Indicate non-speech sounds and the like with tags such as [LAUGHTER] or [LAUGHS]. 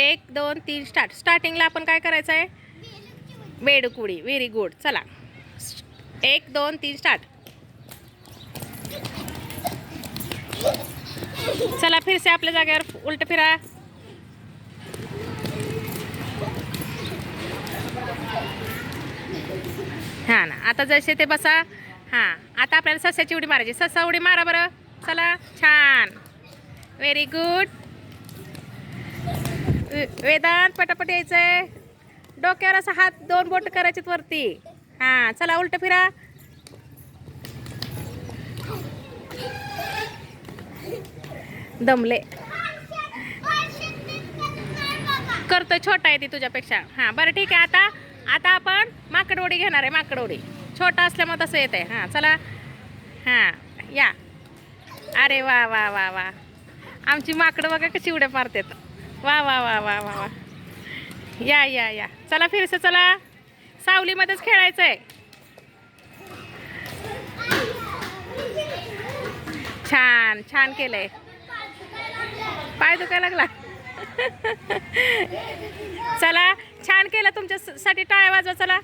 एक दोन तीन स्टार्ट स्टार्टिंगला आपण काय करायचं आहे? बेडकुडी व्हेरी गुड चला. एक दोन तीन स्टार्ट चला फिरसे आपल्या जागेवर. उलट फिरा. हां ना. आता जसे ते बसा. हां. आता आपल्याला सस्याची उडी मारायची. ससा उडी मारा बरं. चला. छान. व्हेरी गुड वेदांत पटापट यायचंय. डोक्यावर असा हात दोन बोट करायचे वरती. हां चला उलट फिरा. दमले. करतोय छोटा आहे ती तुझ्यापेक्षा. हां बरं ठीक आहे. आता आता आपण माकडोडी घेणार आहे माकडोडी. छोटा असल्यामुळे तसं येत आहे हां चला. हां या. अरे वा वा वा वा. आमची माकडं बघा कशी उड्या मारतात. वा वा वा वा वा वा. या या या. चला फिरस चला. सावलीमध्येच खेळायचं आहे छान छान केलंय. पाय दुखायला लागला. [LAUGHS] चला छान केलं तुमच्यासाठी टाळ्या वाजवा चला.